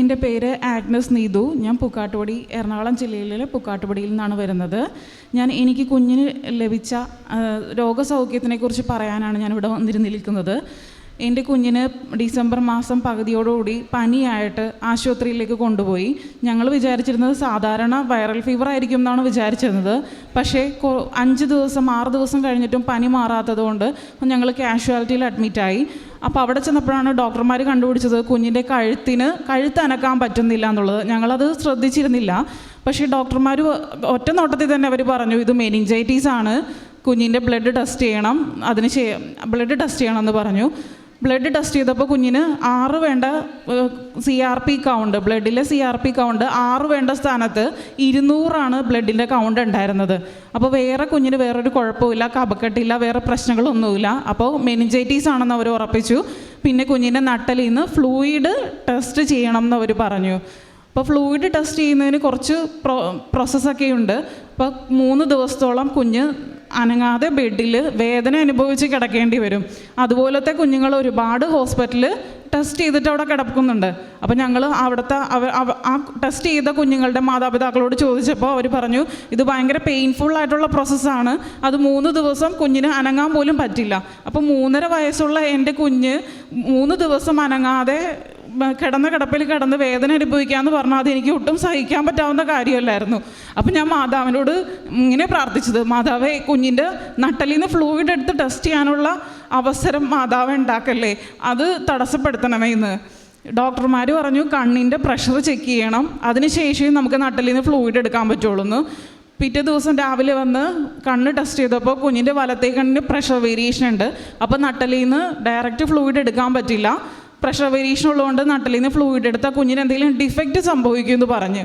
എന്റെ പേര് ആഗ്നസ് നീതു. ഞാൻ പൂക്കാട്ടുപടി എറണാകുളം ജില്ലയിലെ പൂക്കാട്ടുപടിയിൽ നിന്നാണ് വരുന്നത്. ഞാൻ എനിക്ക് കുഞ്ഞിന് ലഭിച്ച രോഗസൗഖ്യത്തിനെക്കുറിച്ച് പറയാനാണ് ഞാൻ ഇവിടെ വന്നിരുന്ന് നിൽക്കുന്നത്. എന്റെ കുഞ്ഞിന് ഡിസംബർ മാസം പകുതിയോടുകൂടി പനിയായിട്ട് ആശുപത്രിയിലേക്ക് കൊണ്ടുപോയി. ഞങ്ങൾ വിചാരിച്ചിരുന്നത് സാധാരണ വൈറൽ ഫീവർ ആയിരിക്കും എന്നാണ് വിചാരിച്ചിരുന്നത്. പക്ഷേ അഞ്ച് ദിവസം ആറ് ദിവസം കഴിഞ്ഞിട്ടും പനി മാറാത്തതുകൊണ്ട് ഞങ്ങൾ കാഷ്വാലിറ്റിയിൽ അഡ്മിറ്റായി. അപ്പോൾ അവിടെ ചെന്നപ്പോഴാണ് ഡോക്ടർമാർ കണ്ടുപിടിച്ചത് കുഞ്ഞിന്റെ കഴുത്തിന് കഴുത്ത് അനക്കാൻ പറ്റുന്നില്ല എന്നുള്ളത്. ഞങ്ങളത് ശ്രദ്ധിച്ചിരുന്നില്ല. പക്ഷേ ഡോക്ടർമാർ ഒറ്റ നോട്ടത്തിൽ തന്നെ അവർ പറഞ്ഞു ഇത് മെനിഞ്ചൈറ്റീസ് ആണ് കുഞ്ഞിന്റെ ബ്ലഡ് ടെസ്റ്റ് ചെയ്യണം. അതിന് ബ്ലഡ് ടെസ്റ്റ് ചെയ്യണം എന്ന് പറഞ്ഞു. ബ്ലഡ് ടെസ്റ്റ് ചെയ്തപ്പോൾ കുഞ്ഞിന് ആറ് വേണ്ട സി ആർ പി കൗണ്ട് ബ്ലഡിലെ സി ആർ പി കൗണ്ട് ആറ് വേണ്ട സ്ഥാനത്ത് ഇരുന്നൂറാണ് ബ്ലഡിന്റെ കൗണ്ട് ഉണ്ടായിരുന്നത്. അപ്പോൾ വേറെ കുഞ്ഞിന് വേറൊരു കുഴപ്പമില്ല കപക്കെട്ടില്ല വേറെ പ്രശ്നങ്ങളൊന്നുമില്ല. അപ്പോൾ മെനിഞ്ചൈറ്റീസ് ആണെന്ന് അവർ ഉറപ്പിച്ചു. പിന്നെ കുഞ്ഞിന്റെ നട്ടലിൽ നിന്ന് ഫ്ലൂയിഡ് ടെസ്റ്റ് ചെയ്യണം എന്ന് അവർ പറഞ്ഞു. അപ്പോൾ ഫ്ലൂയിഡ് ടെസ്റ്റ് ചെയ്യുന്നതിന് കുറച്ച് പ്രോ പ്രോസസ്സൊക്കെ ഉണ്ട് അപ്പോൾ മൂന്ന് ദിവസത്തോളം കുഞ്ഞ് അനങ്ങാതെ ബെഡിൽ വേദന അനുഭവിച്ച് കിടക്കേണ്ടി വരും. അതുപോലത്തെ കുഞ്ഞുങ്ങൾ ഒരുപാട് ഹോസ്പിറ്റലിൽ ടെസ്റ്റ് ചെയ്തിട്ട് അവിടെ കിടക്കുന്നുണ്ട്. അപ്പോൾ ഞങ്ങൾ അവിടുത്തെ അവ- അവ- ആ ടെസ്റ്റ് ചെയ്ത കുഞ്ഞുങ്ങളുടെ മാതാപിതാക്കളോട് ചോദിച്ചപ്പോൾ അവർ പറഞ്ഞു ഇത് ഭയങ്കര പെയിൻഫുൾ ആയിട്ടുള്ള പ്രോസസ്സാണ് അത് മൂന്ന് ദിവസം കുഞ്ഞിന് അനങ്ങാൻ പോലും പറ്റില്ല. അപ്പോൾ മൂന്നര വയസ്സുള്ള എന്റെ കുഞ്ഞ് മൂന്ന് ദിവസം അനങ്ങാതെ കിടന്ന കിടപ്പിൽ കിടന്ന് വേദന അനുഭവിക്കാന്ന് പറഞ്ഞാൽ അത് എനിക്ക് ഒട്ടും സഹിക്കാൻ പറ്റാവുന്ന കാര്യമല്ലായിരുന്നു. അപ്പം ഞാൻ മാതാവിനോട് ഇങ്ങനെ പ്രാർത്ഥിച്ചത് മാതാവേ കുഞ്ഞിന്റെ നട്ടലിൽ നിന്ന് ഫ്ലൂയിഡ് എടുത്ത് ടെസ്റ്റ് ചെയ്യാനുള്ള അവസരം മാതാവ് ഉണ്ടാക്കല്ലേ അത് തടസ്സപ്പെടുത്തണമേ എന്ന്. ഡോക്ടർമാർ പറഞ്ഞു കണ്ണിന്റെ പ്രഷർ ചെക്ക് ചെയ്യണം അതിനുശേഷം നമുക്ക് നട്ടലിൽ നിന്ന് ഫ്ലൂയിഡ് എടുക്കാൻ പറ്റുള്ളൂ എന്ന്. പിറ്റേ ദിവസം രാവിലെ വന്ന് കണ്ണ് ടെസ്റ്റ് ചെയ്തപ്പോൾ കുഞ്ഞിന്റെ വലത്തേ കണ്ണിന് പ്രഷർ വേരിയേഷൻ ഉണ്ട്. അപ്പോൾ നട്ടലിൽ നിന്ന് ഡയറക്റ്റ് ഫ്ലൂയിഡ് എടുക്കാൻ പറ്റില്ല. പ്രഷർ വേരിയേഷൻ ഉള്ളതുകൊണ്ട് നട്ടിൽ നിന്ന് ഫ്ലൂയിഡ് എടുത്താൽ കുഞ്ഞിന് എന്തെങ്കിലും ഡിഫക്റ്റ് സംഭവിക്കുമെന്ന് പറഞ്ഞ്.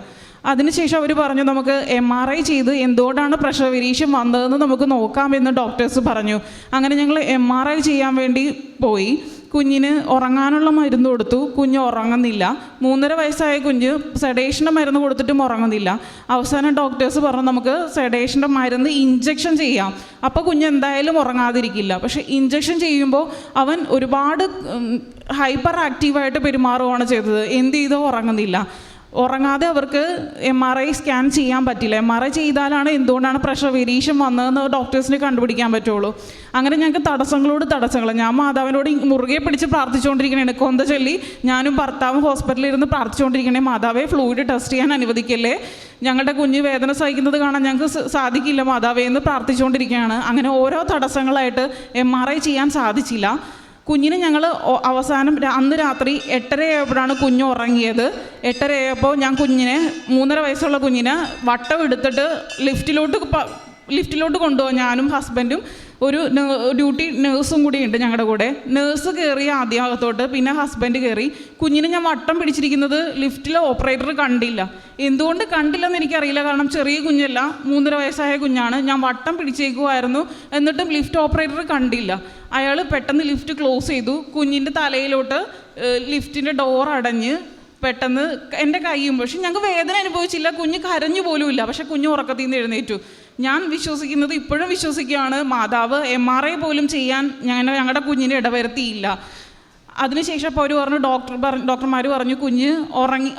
അതിനുശേഷം അവർ പറഞ്ഞു നമുക്ക് എം ആർ ഐ ചെയ്ത് എന്തുകൊണ്ടാണ് പ്രഷർ വേരിയേഷൻ വന്നതെന്ന് നമുക്ക് നോക്കാമെന്ന് ഡോക്ടേഴ്സ് പറഞ്ഞു. അങ്ങനെ ഞങ്ങൾ എം ആർ ഐ ചെയ്യാൻ വേണ്ടി പോയി. കുഞ്ഞിന് ഉറങ്ങാനുള്ള മരുന്ന് കൊടുത്തു. കുഞ്ഞ് ഉറങ്ങുന്നില്ല. മൂന്നര വയസ്സായ കുഞ്ഞ് സെഡേഷന്റെ മരുന്ന് കൊടുത്തിട്ടും ഉറങ്ങുന്നില്ല. അവസാനം ഡോക്ടേഴ്സ് പറഞ്ഞു നമുക്ക് സെഡേഷന്റെ മരുന്ന് ഇഞ്ചക്ഷൻ ചെയ്യാം. അപ്പോൾ കുഞ്ഞ് എന്തായാലും ഉറങ്ങാതിരിക്കില്ല. പക്ഷേ ഇഞ്ചക്ഷൻ ചെയ്യുമ്പോൾ അവൻ ഒരുപാട് ഹൈപ്പർ ആക്റ്റീവായിട്ട് പെരുമാറുകയാണ് ചെയ്തത്. എന്ത് ചെയ്തോ ഉറങ്ങുന്നില്ല. ഉറങ്ങാതെ അവർക്ക് എം ആർ ഐ സ്കാൻ ചെയ്യാൻ പറ്റില്ല. എം ആർ ഐ ചെയ്താലാണ് എന്തുകൊണ്ടാണ് പ്രഷർ വേരിയേഷൻ വന്നതെന്ന് ഡോക്ടേഴ്സിന് കണ്ടുപിടിക്കാൻ പറ്റുള്ളൂ. അങ്ങനെ ഞങ്ങൾക്ക് തടസ്സങ്ങളോട് തടസ്സങ്ങൾ. ഞാൻ മാതാവിനോട് മുറുകെ പിടിച്ച് പ്രാർത്ഥിച്ചുകൊണ്ടിരിക്കണേ കൊന്ത ചൊല്ലി ഞാനും ഭർത്താവും ഹോസ്പിറ്റലിൽ ഇരുന്ന് പ്രാർത്ഥിച്ചുകൊണ്ടിരിക്കണേ. മാതാവെ ഫ്ലൂയിഡ് ടെസ്റ്റ് ചെയ്യാൻ അനുവദിക്കല്ലേ? ഞങ്ങളുടെ കുഞ്ഞ് വേദന സഹിക്കുന്നത് കാണാൻ ഞങ്ങൾക്ക് സാധിക്കില്ല മാതാവേ എന്ന് പ്രാർത്ഥിച്ചുകൊണ്ടിരിക്കുകയാണ് അങ്ങനെ ഓരോ തടസ്സങ്ങളായിട്ട് എം ആർ ഐ ചെയ്യാൻ സാധിച്ചില്ല. കുഞ്ഞിന് ഞങ്ങൾ അവസാനം അന്ന് രാത്രി എട്ടരയായപ്പോഴാണ് കുഞ്ഞ് ഉറങ്ങിയത്. എട്ടരയായപ്പോൾ ഞാൻ കുഞ്ഞിനെ മൂന്നര വയസ്സുള്ള കുഞ്ഞിനെ വട്ടം എടുത്തിട്ട് ലിഫ്റ്റിലോട്ട് ലിഫ്റ്റിലോട്ട് കൊണ്ടുപോകാം ഞാനും ഹസ്ബൻഡും ഒരു ഡ്യൂട്ടി നേഴ്സും കൂടി ഉണ്ട് ഞങ്ങളുടെ കൂടെ. നേഴ്സ് കയറി ആദ്യം അകത്തോട്ട് പിന്നെ ഹസ്ബൻഡ് കയറി കുഞ്ഞിനെ ഞാൻ വട്ടം പിടിച്ചിരിക്കുന്നത് ലിഫ്റ്റിലെ ഓപ്പറേറ്റർ കണ്ടില്ല. എന്തുകൊണ്ട് കണ്ടില്ലെന്ന് എനിക്കറിയില്ല. കാരണം ചെറിയ കുഞ്ഞല്ല മൂന്നര വയസ്സായ കുഞ്ഞാണ്. ഞാൻ വട്ടം പിടിച്ചേക്കുമായിരുന്നു എന്നിട്ടും ലിഫ്റ്റ് ഓപ്പറേറ്റർ കണ്ടില്ല. അയാൾ പെട്ടെന്ന് ലിഫ്റ്റ് ക്ലോസ് ചെയ്തു. കുഞ്ഞിന്റെ തലയിലോട്ട് ലിഫ്റ്റിന്റെ ഡോർ അടഞ്ഞ് പെട്ടെന്ന് എന്റെ കൈയും പക്ഷെ ഞങ്ങൾക്ക് വേദന അനുഭവിച്ചില്ല. കുഞ്ഞ് കരഞ്ഞു പോലുമില്ല. പക്ഷെ കുഞ്ഞ് ഉറക്കത്തിൽ നിന്ന് എഴുന്നേറ്റു. ഞാൻ വിശ്വസിക്കുന്നത് ഇപ്പോഴും വിശ്വസിക്കുകയാണ്. മാതാവ് എം ആർ ഐ പോലും ചെയ്യാൻ ഞങ്ങൾ ഞങ്ങളുടെ കുഞ്ഞിനെ ഇടവരുത്തിയില്ല. അതിനുശേഷം അപ്പോൾ അവർ പറഞ്ഞു ഡോക്ടർ പറഞ്ഞു ഡോക്ടർമാർ പറഞ്ഞു കുഞ്ഞ് ഉറങ്ങി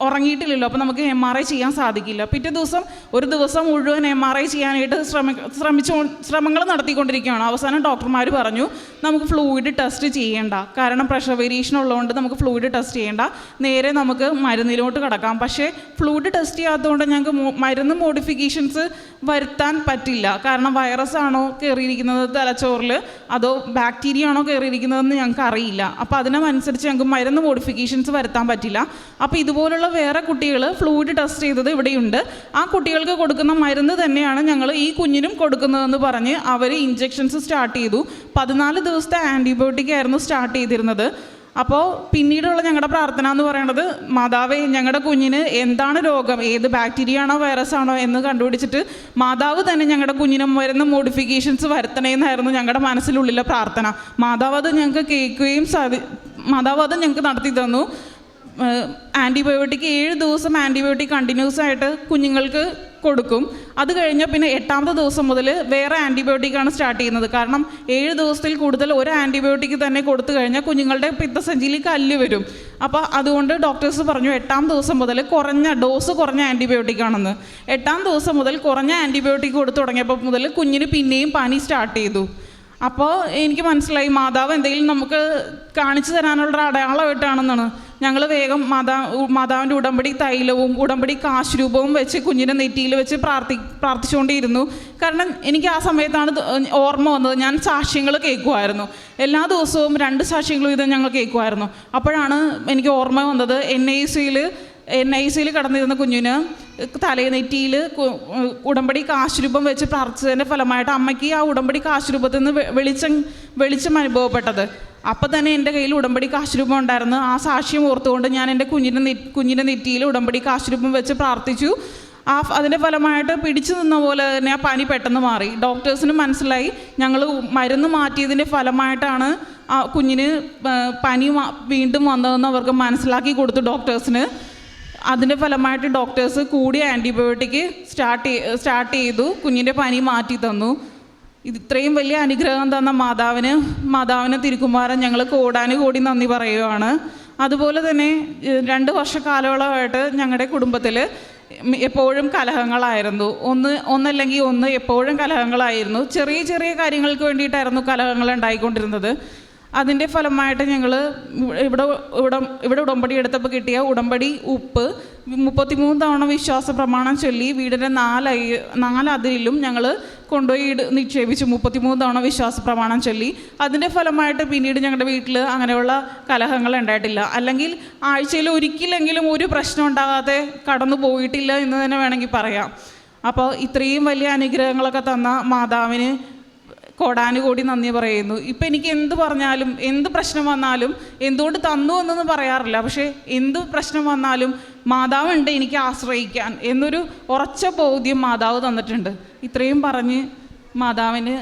ഉറങ്ങിയിട്ടില്ലല്ലോ. അപ്പോൾ നമുക്ക് എം ആർ ഐ ചെയ്യാൻ സാധിക്കില്ല. പിറ്റേ ദിവസം ഒരു ദിവസം മുഴുവൻ എം ആർ ഐ ചെയ്യാനായിട്ട് ശ്രമ ശ്രമിച്ചു ശ്രമങ്ങൾ നടത്തിക്കൊണ്ടിരിക്കുകയാണ്. അവസാനം ഡോക്ടർമാർ പറഞ്ഞു നമുക്ക് ഫ്ലൂയിഡ് ടെസ്റ്റ് ചെയ്യേണ്ട. കാരണം പ്രഷർ വേരിയേഷൻ ഉള്ളതുകൊണ്ട് നമുക്ക് ഫ്ലൂയിഡ് ടെസ്റ്റ് ചെയ്യേണ്ട. നേരെ നമുക്ക് മരുന്നിലോട്ട് കിടക്കാം. പക്ഷേ ഫ്ലൂയിഡ് ടെസ്റ്റ് ചെയ്യാത്തതുകൊണ്ട് ഞങ്ങൾക്ക് മരുന്ന് മോഡിഫിക്കേഷൻസ് വരുത്താൻ പറ്റില്ല. കാരണം വൈറസ് ആണോ കയറിയിരിക്കുന്നത് തലച്ചോറിൽ അതോ ബാക്ടീരിയ ആണോ കയറിയിരിക്കുന്നതെന്ന് ഞങ്ങൾക്ക് അറിയില്ല അപ്പോൾ അതിനനുസരിച്ച് ഞങ്ങൾക്ക് മരുന്ന് മോഡിഫിക്കേഷൻസ് വരുത്താൻ പറ്റില്ല. അപ്പോൾ ഇതുപോലുള്ള വേറെ കുട്ടികൾ ഫ്ലൂയിഡ് ടെസ്റ്റ് ചെയ്തത് ഇവിടെയുണ്ട്. ആ കുട്ടികൾക്ക് കൊടുക്കുന്ന മരുന്ന് തന്നെയാണ് ഞങ്ങൾ ഈ കുഞ്ഞിനും കൊടുക്കുന്നതെന്ന് പറഞ്ഞ് അവർ ഇഞ്ചെക്ഷൻസ് സ്റ്റാർട്ട് ചെയ്തു. പതിനാല് ദിവസത്തെ ആന്റിബയോട്ടിക് ആയിരുന്നു സ്റ്റാർട്ട് ചെയ്തിരുന്നത്. അപ്പോൾ പിന്നീടുള്ള ഞങ്ങളുടെ പ്രാർത്ഥന എന്ന് പറയുന്നത് മാതാവേ ഞങ്ങളുടെ കുഞ്ഞിന് എന്താണ് രോഗം? ഏത് ബാക്ടീരിയ ആണോ വൈറസ് ആണോ എന്ന് കണ്ടുപിടിച്ചിട്ട് മാതാവ് തന്നെ ഞങ്ങളുടെ കുഞ്ഞിന് വരുന്ന മോഡിഫിക്കേഷൻസ് വരുത്തണേന്നായിരുന്നു ഞങ്ങളുടെ മനസ്സിലുള്ളിലെ പ്രാർത്ഥന. മാതാവ് അത് ഞങ്ങൾക്ക് കേൾക്കുകയും സാധി മാതാവ് അത് ഞങ്ങൾക്ക് നടത്തി തന്നു. ആന്റിബയോട്ടിക് ഏഴ് ദിവസം ആന്റിബയോട്ടിക് കണ്ടിന്യൂസ് ആയിട്ട് കുഞ്ഞുങ്ങൾക്ക് കൊടുക്കും. അത് കഴിഞ്ഞാൽ പിന്നെ എട്ടാമത്തെ ദിവസം മുതൽ വേറെ ആന്റിബയോട്ടിക്കാണ് സ്റ്റാർട്ട് ചെയ്യുന്നത്. കാരണം ഏഴ് ദിവസത്തിൽ കൂടുതൽ ഒരു ആന്റിബയോട്ടിക് തന്നെ കൊടുത്തു കഴിഞ്ഞാൽ കുഞ്ഞുങ്ങളുടെ പിത്തസഞ്ചിയിൽ കല്ല് വരും. അപ്പോൾ അതുകൊണ്ട് ഡോക്ടേഴ്സ് പറഞ്ഞു എട്ടാം ദിവസം മുതൽ കുറഞ്ഞ ഡോസ് കുറഞ്ഞ ആന്റിബയോട്ടിക് ആണെന്ന്. എട്ടാം ദിവസം മുതൽ കുറഞ്ഞ ആന്റിബയോട്ടിക് കൊടുത്തു തുടങ്ങിയപ്പോൾ മുതൽ കുഞ്ഞിന് പിന്നെയും പനി സ്റ്റാർട്ട് ചെയ്തു. അപ്പോൾ എനിക്ക് മനസ്സിലായി മാതാവ് എന്തെങ്കിലും നമുക്ക് കാണിച്ചു തരാനുള്ള അടയാളമായിട്ടാണെന്നാണ് ഞങ്ങൾ വേഗം മാതാ മാതാവിന്റെ ഉടമ്പടി തൈലവും ഉടമ്പടി കാശ് രൂപവും വെച്ച് കുഞ്ഞിന്റെ നെറ്റിയിൽ വെച്ച് പ്രാർത്ഥി പ്രാർത്ഥിച്ചുകൊണ്ടിരുന്നു. കാരണം എനിക്ക് ആ സമയത്താണ് ഓർമ്മ വന്നത്. ഞാൻ സാക്ഷ്യങ്ങൾ കേൾക്കുമായിരുന്നു എല്ലാ ദിവസവും രണ്ട് സാക്ഷ്യങ്ങളും ഇത് ഞങ്ങൾ കേൾക്കുമായിരുന്നു അപ്പോഴാണ് എനിക്ക് ഓർമ്മ വന്നത്. എൻ ഐ സിയിൽ എൻ ഐ സിയിൽ കടന്നിരുന്ന കുഞ്ഞിന് തലനെറ്റിയിൽ ഉടമ്പടി കാശുരൂപം വെച്ച് പ്രാർത്ഥിച്ചതിന്റെ ഫലമായിട്ട് അമ്മയ്ക്ക് ആ ഉടമ്പടി കാശുരൂപത്തിൽ നിന്ന് വെളിച്ചം വെളിച്ചം അനുഭവപ്പെട്ടത്. അപ്പം തന്നെ എന്റെ കയ്യിൽ ഉടമ്പടി കാശുരൂപം ഉണ്ടായിരുന്നു. ആ സാക്ഷ്യം ഓർത്തുകൊണ്ട് ഞാൻ എന്റെ കുഞ്ഞിന്റെ നെ കുഞ്ഞിന്റെ നെറ്റിയിൽ ഉടമ്പടി കാശുരൂപം വെച്ച് പ്രാർത്ഥിച്ചു. ആ അതിന്റെ ഫലമായിട്ട് പിടിച്ചു നിന്ന പോലെ തന്നെ ആ പനി പെട്ടെന്ന് മാറി. ഡോക്ടേഴ്സിന് മനസ്സിലായി ഞങ്ങൾ മരുന്ന് മാറ്റിയതിന്റെ ഫലമായിട്ടാണ് ആ കുഞ്ഞിന് പനി വീണ്ടും വന്നതെന്ന് അവർക്ക് മനസ്സിലാക്കി കൊടുത്തു ഡോക്ടേഴ്സിന്. അതിന്റെ ഫലമായിട്ട് ഡോക്ടേഴ്സ് കൂടി ആന്റിബയോട്ടിക് സ്റ്റാർട്ട് സ്റ്റാർട്ട് ചെയ്തു കുഞ്ഞിന്റെ പനി മാറ്റി തന്നു. ഇത് ഇത്രയും വലിയ അനുഗ്രഹം തന്ന മാതാവിന് മാതാവിന് തിരുക്കുമാരൻ ഞങ്ങൾ കോടാനുകോടി നന്ദി പറയുകയാണ് അതുപോലെ തന്നെ രണ്ട് വർഷ കാലയളവായിട്ട് ഞങ്ങളുടെ കുടുംബത്തിൽ എപ്പോഴും കലഹങ്ങളായിരുന്നു. ഒന്ന് ഒന്നല്ലെങ്കിൽ ഒന്ന് എപ്പോഴും കലഹങ്ങളായിരുന്നു. ചെറിയ ചെറിയ കാര്യങ്ങൾക്ക് വേണ്ടിയിട്ടായിരുന്നു കലഹങ്ങൾ ഉണ്ടായിക്കൊണ്ടിരുന്നത്. അതിന്റെ ഫലമായിട്ട് ഞങ്ങൾ ഇവിടെ ഇവിടെ ഇവിടെ ഉടമ്പടി എടുത്തപ്പോൾ കിട്ടിയ ഉടമ്പടി ഉപ്പ് മുപ്പത്തിമൂന്ന് തവണ വിശ്വാസ പ്രമാണം ചൊല്ലി വീടിന്റെ നാല് അതിരിലും ഞങ്ങൾ കൊണ്ടുപോയി നിക്ഷേപിച്ചു. മുപ്പത്തിമൂന്ന് തവണ വിശ്വാസ പ്രമാണം ചൊല്ലി. അതിന്റെ ഫലമായിട്ട് പിന്നീട് ഞങ്ങളുടെ വീട്ടിൽ അങ്ങനെയുള്ള കലഹങ്ങൾ ഉണ്ടായിട്ടില്ല. അല്ലെങ്കിൽ ആഴ്ചയിൽ ഒരിക്കലെങ്കിലും ഒരു പ്രശ്നം ഉണ്ടാകാതെ കടന്നു പോയിട്ടില്ല എന്ന് തന്നെ വേണമെങ്കിൽ പറയാം. അപ്പോൾ ഇത്രയും വലിയ അനുഗ്രഹങ്ങളൊക്കെ തന്ന മാതാവിന് കോടാനുകോടി നന്ദി പറയുന്നു. ഇപ്പം എനിക്ക് എന്ത് പറഞ്ഞാലും എന്ത് പ്രശ്നം വന്നാലും എന്തുകൊണ്ട് തന്നു എന്നൊന്നും പറയാറില്ല. പക്ഷേ എന്ത് പ്രശ്നം വന്നാലും മാതാവുണ്ട് എനിക്ക് ആശ്രയിക്കാൻ എന്നൊരു ഉറച്ച ബോധ്യം മാതാവ് തന്നിട്ടുണ്ട്. ഇത്രയും പറഞ്ഞ് മാതാവിന്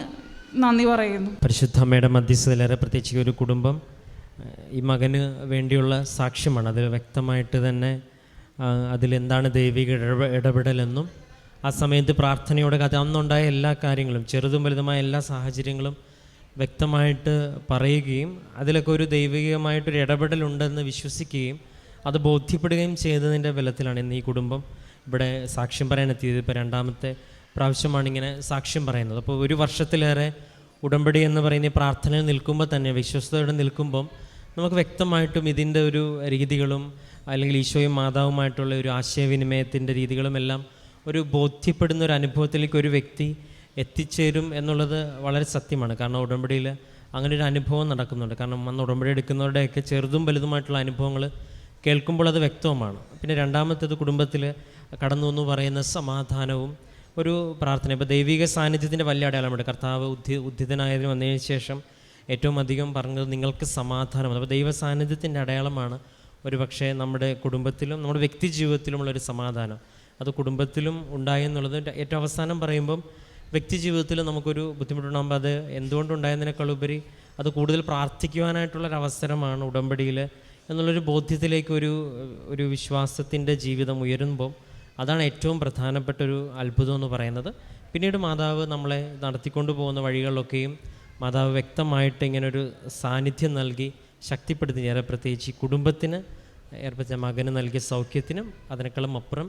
നന്ദി പറയുന്നു. പരിശുദ്ധ അമ്മയുടെ മധ്യസ്ഥതയിലേറെ പ്രത്യേകിച്ച് ഒരു കുടുംബം ഈ മകന് വേണ്ടിയുള്ള സാക്ഷ്യമാണ്. അതിൽ വ്യക്തമായിട്ട് തന്നെ അതിലെന്താണ് ദൈവിക ഇടപെടലെന്നും ആ സമയത്ത് പ്രാർത്ഥനയോടെ കഥ അന്നുണ്ടായ എല്ലാ കാര്യങ്ങളും ചെറുതും വലുതുമായ എല്ലാ സാഹചര്യങ്ങളും വ്യക്തമായിട്ട് പറയുകയും അതിലൊക്കെ ഒരു ദൈവികമായിട്ടൊരു ഇടപെടലുണ്ടെന്ന് വിശ്വസിക്കുകയും അത് ബോധ്യപ്പെടുകയും ചെയ്തതിന്റെ ബലത്തിലാണ് ഇന്ന് ഈ കുടുംബം ഇവിടെ സാക്ഷ്യം പറയാൻ എത്തിയത്. ഇപ്പോൾ രണ്ടാമത്തെ പ്രാവശ്യമാണ് ഇങ്ങനെ സാക്ഷ്യം പറയുന്നത്. അപ്പോൾ ഒരു വർഷത്തിലേറെ ഉടമ്പടി എന്ന് പറയുന്ന പ്രാർത്ഥനയിൽ നിൽക്കുമ്പോൾ തന്നെ വിശ്വസ്തയോടെ നിൽക്കുമ്പം നമുക്ക് വ്യക്തമായിട്ടും ഇതിന്റെ ഒരു രീതികളും അല്ലെങ്കിൽ ഈശോയും മാതാവുമായിട്ടുള്ള ഒരു ആശയവിനിമയത്തിന്റെ രീതികളും എല്ലാം ഒരു ബോധ്യപ്പെടുന്ന ഒരു അനുഭവത്തിലേക്ക് ഒരു വ്യക്തി എത്തിച്ചേരും എന്നുള്ളത് വളരെ സത്യമാണ്. കാരണം ഉടമ്പടിയിൽ അങ്ങനെ ഒരു അനുഭവം നടക്കുന്നുണ്ട്. കാരണം അന്ന് ഉടമ്പടി എടുക്കുന്നവരുടെയൊക്കെ ചെറുതും വലുതുമായിട്ടുള്ള അനുഭവങ്ങൾ കേൾക്കുമ്പോൾ അത് വ്യക്തവുമാണ്. പിന്നെ രണ്ടാമത്തേത് കുടുംബത്തിൽ കടന്നു എന്ന് പറയുന്ന സമാധാനവും ഒരു പ്രാർത്ഥന. ഇപ്പോൾ ദൈവിക സാന്നിധ്യത്തിന്റെ വലിയ അടയാളമുണ്ട്. കർത്താവ് ഉദ്ധി ഉദ്ധിതനായതിന് വന്നതിന് ശേഷം ഏറ്റവും അധികം പറഞ്ഞത് നിങ്ങൾക്ക് സമാധാനമാണ്. അപ്പോൾ ദൈവ സാന്നിധ്യത്തിന്റെ അടയാളമാണ് ഒരു പക്ഷേ നമ്മുടെ കുടുംബത്തിലും നമ്മുടെ വ്യക്തി ജീവിതത്തിലുമുള്ളൊരു സമാധാനം. അത് കുടുംബത്തിലും ഉണ്ടായെന്നുള്ളത് ഏറ്റവും അവസാനം പറയുമ്പം വ്യക്തി ജീവിതത്തിൽ നമുക്കൊരു ബുദ്ധിമുട്ടുണ്ടാകുമ്പോൾ അത് എന്തുകൊണ്ടുണ്ടായതിനേക്കാൾ ഉപരി അത് കൂടുതൽ പ്രാർത്ഥിക്കുവാനായിട്ടുള്ളൊരു അവസരമാണ് ഉടമ്പടിയിൽ എന്നുള്ളൊരു ബോധ്യത്തിലേക്ക് ഒരു ഒരു വിശ്വാസത്തിന്റെ ജീവിതം ഉയരുമ്പം അതാണ് ഏറ്റവും പ്രധാനപ്പെട്ട ഒരു അത്ഭുതം എന്ന് പറയുന്നത്. പിന്നീട് മാതാവ് നമ്മളെ നടത്തിക്കൊണ്ടു പോകുന്ന വഴികളിലൊക്കെയും മാതാവ് വ്യക്തമായിട്ട് ഇങ്ങനൊരു സാന്നിധ്യം നൽകി ശക്തിപ്പെടുത്തി ഏറെ പ്രത്യേകിച്ച് കുടുംബത്തിന് ഏർപ്പെടുത്തിയ മകന് നൽകിയ സൗഖ്യത്തിനും അതിനേക്കാളും അപ്പുറം